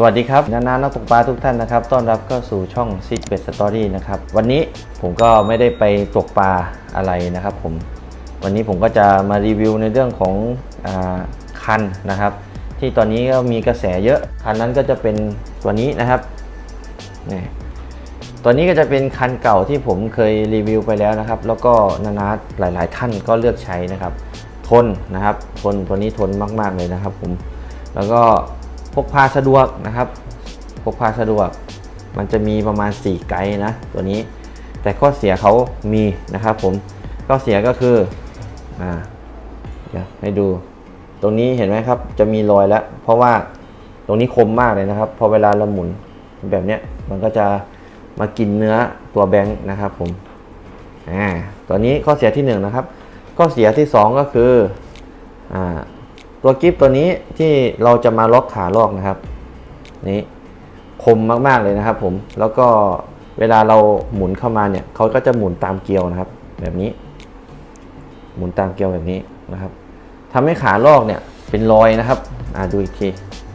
สวัสดีครับ นานานักตกปลาทุกท่านนะครับ ต้อนรับเข้าสู่ช่องซิ t เ e สตอรี่นะครับ วันนี้ผมก็ไม่ได้ไปตกปลาอะไรนะครับผม วันนี้ผมก็จะมารีวิวในเรื่องของอคันนะครับ ที่ตอนนี้ก็มีกระแสเยอะ คันนั้นก็จะเป็นตัวนี้นะครับนี่ตัวนี้ก็จะเป็นคันเก่าที่ผมเคยรีวิวไปแล้วนะครับ แล้วก็นานาหลาย ๆ ท่านก็เลือกใช้นะครับ ทนนะครับ ทนตัวนี้ทนมาก ๆ เลยนะครับผม แล้วก็ กพาสะดวกนะครับ พกพาสะดวก มันจะมีประมาณ 4 ไกด์นะตัวนี้ แต่ข้อเสียเขามีนะครับผม ข้อเสียก็คือ อ่า เดี๋ยวให้ดู ตรงนี้เห็นไหมครับ จะมีรอยแล้ว เพราะว่าตรงนี้คมมากเลยนะครับ พอเวลาเราหมุนแบบเนี้ย มันก็จะมากินเนื้อตัวแบงค์นะครับผม อ่า ตัวนี้ข้อเสียที่1นงนะครับ ข้อเสียที่ 2 ก็คือ อ่า ตัวกิฟตัวนี้ที่เราจะมาล็อกขาลอกนะครับ นี่คมมากๆเลยนะครับผมแล้วก็เวลาเราหมุนเข้ามาเนี่ยเขาก็จะหมุนตามเกลียวนะครับ แบบนี้ หมุนตามเกลียวแบบนี้นะครับทำให้ขาลอกเนี่ยเป็นรอยนะครับอ่าดูอีกที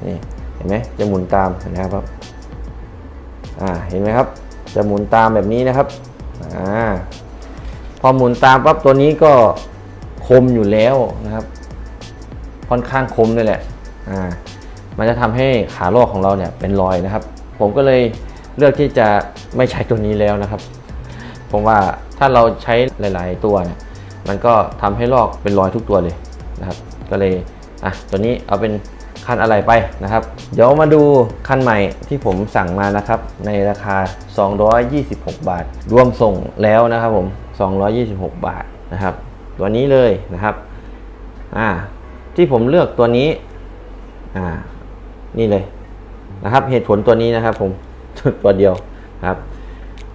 นี่เห็นไหมจะหมุนตามเห็นะครับอ่าเห็นไหมครับ จะหมุนตามแบบนี้นะครับอ่าพอหมุนตามปั๊บตัวนี้ก็คมอยู่แล้วนะครับ ค่อนข้างคมเลยแหละอ่ามันจะทำให้ขาลอกของเราเนี่ยเป็นรอยนะครับ ผมก็เลยเลือกที่จะไม่ใช้ตัวนี้แล้วนะครับ ผมว่าถ้าเราใช้หลาย ๆ ตัวเนี่ยมันก็ทำให้ลอกเป็นรอยทุกตัวเลยนะครับ ก็เลยอะตัวนี้เอาเป็นคันอะไรไปนะครับ เดี๋ยวมาดูคันใหม่ที่ผมสั่งมานะครับ ในราคา 226 บาท รวมส่งแล้วนะครับผม 226 บาทนะครับ ตัวนี้เลยนะครับ อ่า ที่ผมเลือกตัวนี้ อ่า นี่เลยนะครับ เหตุผลตัวนี้นะครับ ผมตัวเดียวครับ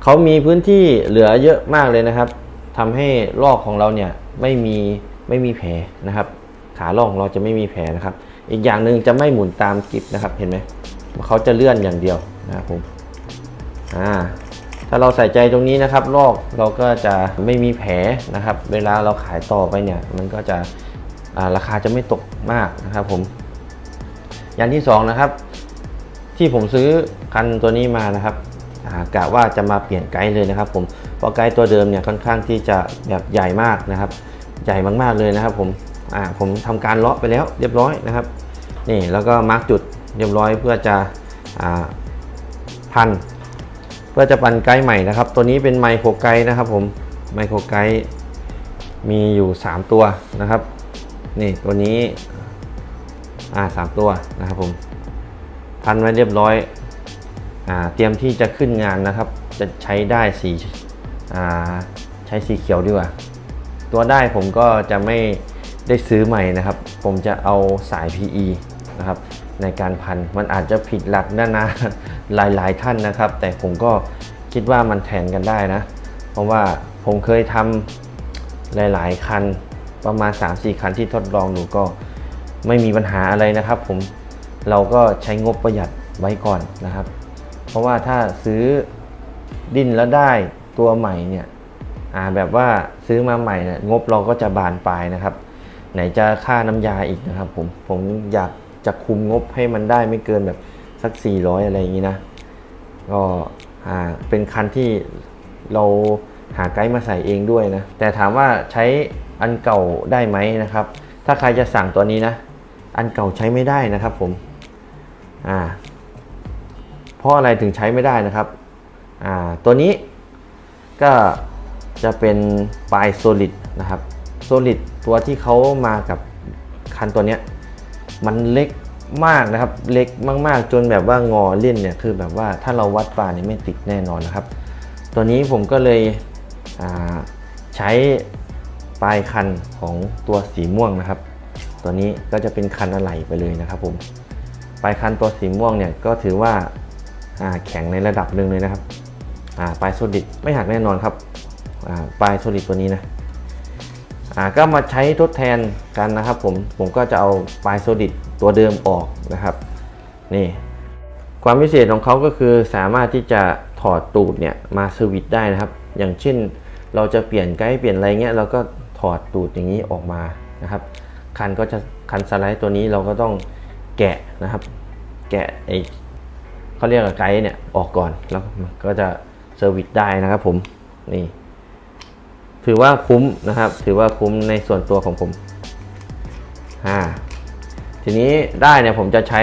เขามีพื้นที่เหลือเยอะมากเลยนะครับทำให้ลอกของเราเนี่ยไม่มีไม่มีแผลนะครับ ขาลอกของเราจะไม่มีแผลนะครับ อีกอย่างหนึ่งจะไม่หมุนตามกิบนะครับ เห็นไหมเขาจะเลื่อนอย่างเดียวนะครับผมอ่าถ้าเราใส่ใจตรงนี้นะครับลอกเราก็จะไม่มีแผลนะครับ เวลาเราขายต่อไปเนี่ย มันก็จะ ราคาจะไม่ตกมากนะครับผมอย่างที่สองนะครับ ที่ผมซื้อคันตัวนี้มานะครับกะว่าจะมาเปลี่ยนไกด์เลยนะครับ ผมเพราะไกด์ตัวเดิมเนี่ยค่อนข้างที่จะแบบใหญ่มากนะครับ ใหญ่มากๆเลยนะครับ ผมผมทำการเลาะไปแล้วเรียบร้อยนะครับนี่แล้วก็มาร์กจุดเรียบร้อยเพื่อจะอพันเพื่อจะปันไกด์ใหม่นะครับ ตัวนี้เป็นไมโครไกด์นะครับ ผมไมโครไกด์มีอยู่ 3 ตัวนะครับ นี่ตัวนี้ อ่าสามตัวนะครับผม พันไว้เรียบร้อย อ่า เตรียมที่จะขึ้นงานนะครับ จะใช้ได้สีอ่า ใช้สีเขียวดีกว่า ตัวได้ผมก็จะไม่ได้ซื้อใหม่นะครับ ผมจะเอาสาย PE นะครับ ในการพัน มันอาจจะผิดหลักนะนะ หลายๆท่านนะครับ แต่ผมก็คิดว่ามันแทนกันได้นะ เพราะว่าผมเคยทำหลาย ๆ คัน ประมาณ 3-4 คันที่ทดลองดูก็ไม่มีปัญหาอะไรนะครับผมเราก็ใช้งบประหยัดไว้ก่อนนะครับ เพราะว่าถ้าซื้อดิ้นแล้วได้ตัวใหม่เนี่ยอ่าแบบว่าซื้อมาใหม่เนี่ยงบเราก็จะบานปลายนะครับ ไหนจะค่าน้ำยาอีกนะครับผมผมอยากจะคุมงบให้มันได้ไม่เกินแบบสัก 400 อะไรอย่างนี้นะก็อ่าเป็นคันที่เราหาไกด์มาใส่เองด้วยนะ แต่ถามว่าใช้ อันเก่าได้ไหมนะครับ ถ้าใครจะสั่งตัวนี้นะ อันเก่าใช้ไม่ได้นะครับผมอ่าเพราะอะไรถึงใช้ไม่ได้นะครับอ่าตัวนี้ก็จะเป็นปลายโซลิดนะครับโซลิดตัวที่เขามากับคันตัวเนี้ยมันเล็กมากนะครับ เล็กมากๆ จนแบบว่างอเล่นเนี่ยคือแบบว่าถ้าเราวัดปลาเนี่ยไม่ติดแน่นอนนะครับ ตัวนี้ผมก็เลยใช้ ปลายคันของตัวสีม่วงนะครับ ตัวนี้ก็จะเป็นคันอะไหล่ไปเลยนะครับผมปลายคันตัวสีม่วงเนี่ยก็ถือว่าาแข็งในระดับหนึ่งเลยนะครับปลายโซลิดไม่หักแน่นอนครับปลายโซลิดตัวนี้นะก็มาใช้ทดแทนกันนะครับผมผมก็จะเอาปลายโซลิดตัวเดิมออกนะครับนี่ความพิเศษของเขาก็คือสามารถที่จะถอดตูดเนี่ยมาสวิตได้นะครับ อย่างเช่นเราจะเปลี่ยนไกด์เปลี่ยนอะไรเงี้ยเราก็ ถอดตูดอย่างนี้ออกมานะครับ คันก็จะคันสไลด์ตัวนี้เราก็ต้องแกะนะครับ แกะไอเขาเรียกว่าไกด์เนี่ยออกก่อนแล้วมันก็จะเซอร์วิสได้นะครับผมนี่ถือว่าคุ้มนะครับ ถือว่าคุ้มในส่วนตัวของผมอ่าทีนี้ได้เนี่ยผมจะใช้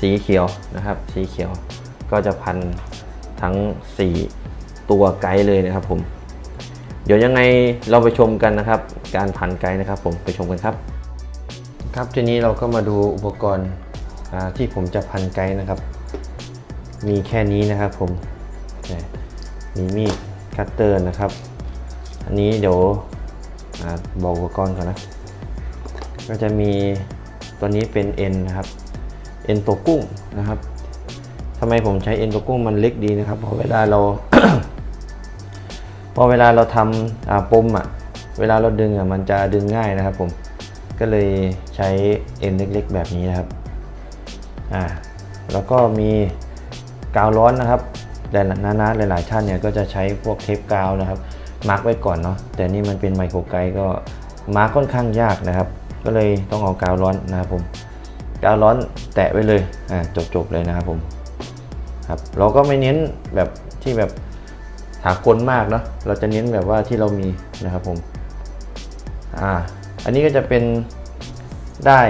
สีเขียวนะครับ สีเขียวก็จะพันทั้ง 4 ตัวไกด์เลยนะครับผม เดี๋ยวยังไงเราไปชมกันนะครับ การพันไกด์นะครับ ผมไปชมกันครับ ครับทีนี้เราก็มาดูอุปกรณ์ที่ผมจะพันไกด์นะครับ มีแค่นี้นะครับผมมีมีดคัตเตอร์นะครับ อันนี้เดี๋ยวอบอกอุปกรณ์ก่อนนะ ก็จะมีตัวนี้เป็นเอ็นนะครับเอ็นตัวกุ้งนะครับทำไมผมใช้เอ็นตัวกุ้งมันเล็กดีนะครับเพราะเวลาเรา พอเวลาเราทำปมอะเวลาเราดึงอะมันจะดึงง่ายนะครับผมก็เลยใช้เอ็นเล็กๆ แบบนี้นะครับอ่าแล้วก็มีกาวร้อนนะครับแต่นานาหลายๆท่านเนี่ยก็จะใช้พวกเทปกาวนะครับมาร์กไว้ก่อนเนาะแต่นี่มันเป็นไมโครไกด์ก็มาร์กค่อนข้างยากนะครับ ก็เลยต้องเอากาวร้อนนะครับผมกาวร้อนแตะไว้เลยอ่าจบๆเลยนะครับผมครับเราก็ไม่เน้นแบบที่แบบ หากลมากเนาะเราจะเน้นแบบว่าที่เรามีนะครับผมอ่าอันนี้ก็จะเป็นได้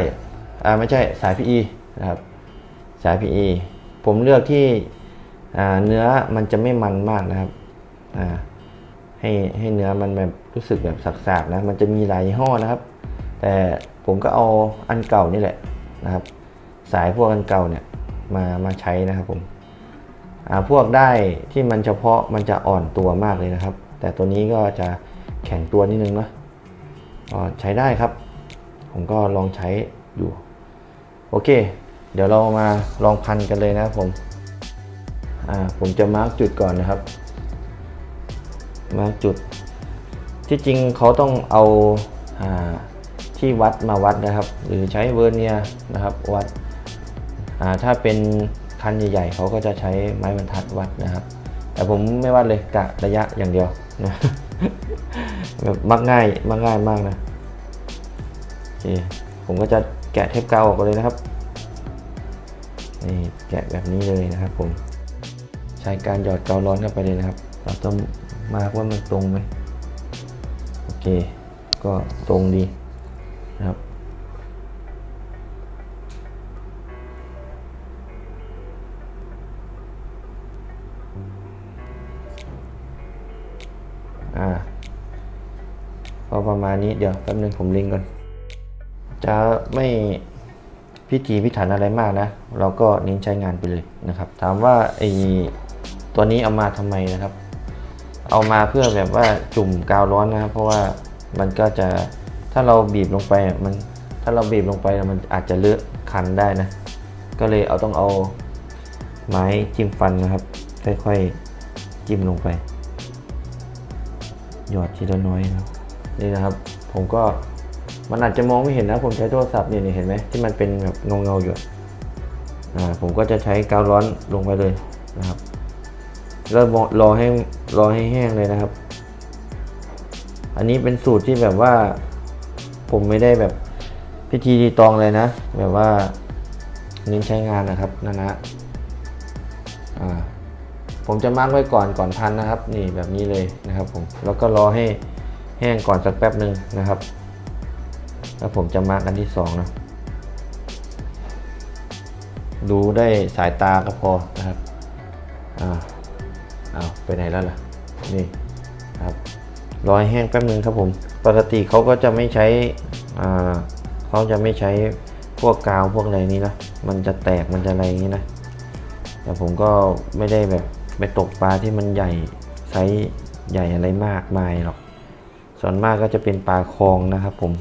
อ่าไม่ใช่สาย PE นะครับสาย PE ผมเลือกที่อ่าเนื้อมันจะไม่มันมากนะครับอ่าให้ให้เนื้อมันแบบรู้สึกแบบสักๆนะมันจะมีหลายยี่ห้อนะครับ แต่ผมก็เอาอันเก่านี่แหละนะครับ สายพวกอันเก่าเนี่ยมามาใช้นะครับผม พวกได้ที่มันเฉพาะมันจะอ่อนตัวมากเลยนะครับ แต่ตัวนี้ก็จะแข็งตัวนิดนึงเนาะใช้ได้ครับ ผมก็ลองใช้อยู่ โอเค เดี๋ยวเรามาลองพันกันเลยนะครับผมผมจะมาร์กจุดก่อนนะครับ มาร์กจุด ที่จริงเขาต้องเอาอาที่วัดมาวัดนะครับ หรือใช้เวอร์เนียนะครับวัดถ้าเป็น คันใหญ่ๆเขาก็จะใช้ไม้บรรทัดวัดนะครับ แต่ผมไม่วัดเลยกะระยะอย่างเดียวนะแบบมักง่ายมักง่ายมากนะโอเคผมก็จะแกะเทปกาวออกเลยนะครับนี่แกะแบบนี้เลยนะครับผมใช้การหยอดกาวร้อนเข้าไปเลยนะครับ เราต้องมาร์กว่ามันตรงไหมโอเค ก็ตรงดีนะครับ ประมาณนี้เดี๋ยวแป๊บนึงผมลิงก์ก่อน จะไม่พิธีพิถันอะไรมากนะ เราก็เน้นใช้งานไปเลยนะครับ ถามว่าไอตัวนี้เอามาทำไมนะครับ เอามาเพื่อแบบว่าจุ่มกาวร้อนนะครับเพราะว่ามันก็จะถ้าเราบีบลงไปอะมันถ้าเราบีบลงไปมันอาจจะเลอะคันได้นะ ก็เลยเอาต้องเอาไม้จิ้มฟันนะครับ ค่อยๆจิ้มลงไป หยอดทีละน้อยนะครับ นี่นะครับ ผมก็มันอาจจะมองไม่เห็นนะ ผมใช้โทรศัพท์เนี่ยเห็นไหมที่มันเป็นแบบเงาเงาๆอยู่อ่าผมก็จะใช้กาวร้อนลงไปเลยนะครับแล้วรอให้รอให้แห้งเลยนะครับ อันนี้เป็นสูตรที่แบบว่า ผมไม่ได้แบบพิธีรีตองเลยนะ แบบว่าเน้นใช้งานนะครับนะนะอ่าผมจะมาร์กไว้ก่อนก่อนพันนะครับ นี่แบบนี้เลยนะครับผมแล้วก็รอให้ แห้งก่อนสักแป๊บหนึ่งนะครับ แล้วผมจะมาร์กอันที่สองนะ ดูได้สายตาก็พอนะครับ อ่าเอาไปไหนแล้วล่ะ นี่ครับรอให้แห้งแป๊บหนึ่งครับผม ปกติเขาก็จะไม่ใช้อ่าเขาจะไม่ใช้พวกกาวพวกอะไรนี้นะ มันจะแตกมันจะอะไรอย่างนี้นะ แต่ผมก็ไม่ได้แบบไปตกปลาที่มันใหญ่ไซส์ใหญ่อะไรมากมายหรอก ส่วนมากก็จะเป็นปลาคลองนะครับผม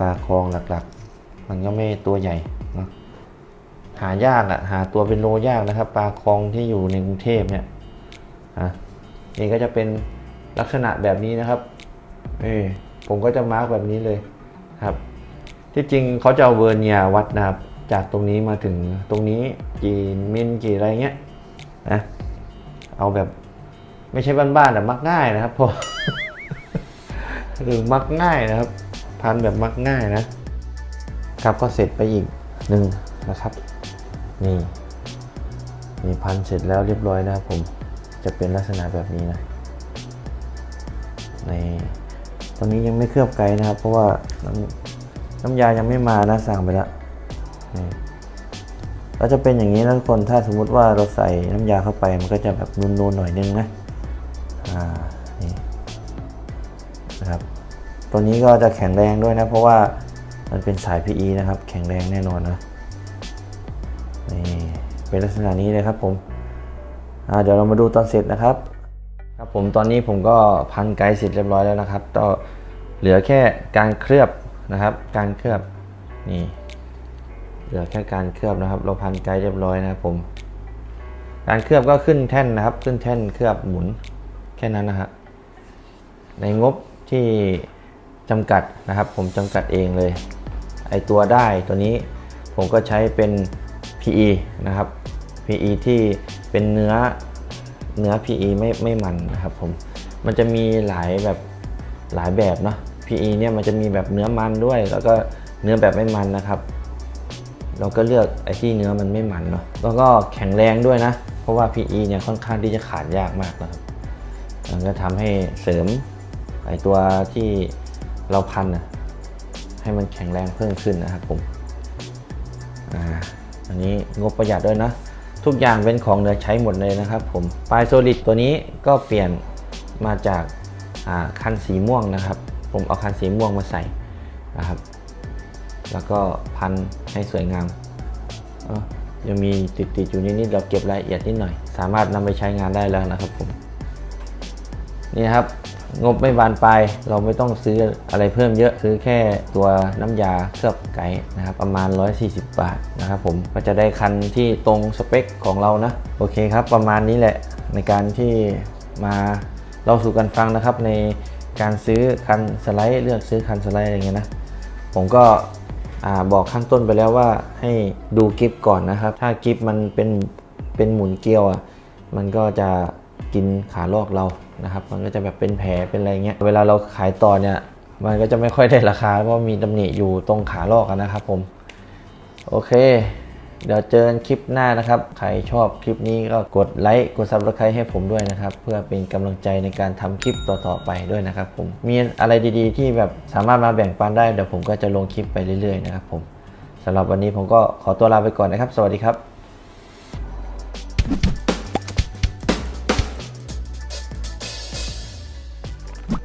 ปลาคลองหลักๆ มันก็ไม่ตัวใหญ่เนะหายากอะหาตัวเป็นโลยากนะครับ ปลาคลองที่อยู่ในกรุงเทพเนี่ยอะนี่ก็จะเป็นลักษณะแบบนี้นะครับ เออผมก็จะมาร์กแบบนี้เลยครับ ที่จริงเขาจะเอาเวอร์เนียวัดนะครับ จากตรงนี้มาถึงตรงนี้กี่มิลกี่อะไรเงี้ยนะเอาแบบไม่ใช่บ้านๆแต่มักง่ายนะครับพอ หรือมักง่ายนะครับ พันแบบมักง่ายนะครับก็เสร็จไปอีกหนึ่งนะครับ นี่นี่พันเสร็จแล้วเรียบร้อยนะครับผมจะเป็นลักษณะแบบนี้นะในตอนนี้ยังไม่เคลือบไกด์นะครับ เพราะว่าน้ำน้ำยายังไม่มานะสั่งไปแล้วนี่ก็จะเป็นอย่างนี้นะทุกคนถ้าสมมุติว่าเราใส่น้ำยาเข้าไปมันก็จะแบบนูนๆหน่อยนึงนะอ่า ตัวนี้ก็จะแข็งแรงด้วยนะ เพราะว่ามันเป็นสาย PE นะครับ แข็งแรงแน่นอนนะนี่เป็นลักษณะนี้เลยครับผมเดี๋ยวเรามาดูตอนเสร็จนะครับ ครับผมตอนนี้ผมก็พันไกด์เสร็จเรียบร้อยแล้วนะครับก็เหลือแค่การเคลือบนะครับ การเคลือบนี่เหลือแค่การเคลือบนะครับ เราพันไกด์เรียบร้อยนะครับผม การเคลือบก็ขึ้นแท่นนะครับ ขึ้นแท่นเคลือบหมุนแค่นั้นนะฮะในงบที่ จำกัดนะครับ ผมจำกัดเองเลย ไอตัวได้ตัวนี้ผมก็ใช้เป็น PE นะครับ PE ที่เป็นเนื้อเนื้อ PE ไม่ไม่มันนะครับผม มันจะมีหลายแบบหลายแบบเนาะ PE เนี่ยมันจะมีแบบเนื้อมันด้วย แล้วก็เนื้อแบบไม่มันนะครับ เราก็เลือกไอ้ที่เนื้อมันไม่มันเนาะ แล้วก็แข็งแรงด้วยนะ เพราะว่า PE เนี่ยค่อนข้างที่จะขาดยากมากนะครับ มันก็ทำให้เสริมไอ้ตัวที่ เราพันนะให้มันแข็งแรงเพิ่มขึ้นนะครับผมอ่าอันนี้งบประหยัดด้วยนะ ทุกอย่างเป็นของเหลือใช้หมดเลยนะครับผมปลายโซลิดตัวนี้ก็เปลี่ยนมาจากอ่าคันสีม่วงนะครับ ผมเอาคันสีม่วงมาใส่นะครับ แล้วก็พันให้สวยงามเอ้ายังมีติดๆอยู่นิดๆเราเก็บรายละเอียดนิดหน่อย สามารถนำไปใช้งานได้แล้วนะครับผมนี่ครับ งบไม่บานปลายเราไม่ต้องซื้ออะไรเพิ่มเยอะซื้อแค่ตัวน้ำยาเคลือบไก่นะครับประมาณ 140 บาทนะครับผมก็จะได้คันที่ตรงสเปคของเรานะโอเคครับ ประมาณนี้แหละในการที่มาเล่าสู่กันฟังนะครับ ในการซื้อคันสไลด์เลือกซื้อคันสไลด์อะไรเงี้ยนะผมก็อบอกข้างต้นไปแล้วว่าให้ดูกิฟก่อนนะครับ ถ้ากิฟมันเป็นเป็นหมุนเกลียวอะมันก็จะ กินขาลอกเรานะครับมันก็จะแบบเป็นแผลเป็นอะไรเงี้ยเวลาเราขายต่อเนี่ยมันก็จะไม่ค่อยได้ราคาเพราะมีตำหนิอยู่ตรงขาลอกนะครับผมโอเค เดี๋ยวเจอกันคลิปหน้านะครับ ใครชอบคลิปนี้ก็กดไลค์กดซับสไครต์ให้ผมด้วยนะครับ เพื่อเป็นกำลังใจในการทำคลิปต่อๆไปด้วยนะครับผมมีอะไรดีๆ ที่แบบสามารถมาแบ่งปันได้เดี๋ยวผมก็จะลงคลิปไปเรื่อยๆนะครับผมสำหรับวันนี้ผมก็ขอตัวลาไปก่อนนะครับ สวัสดีครับ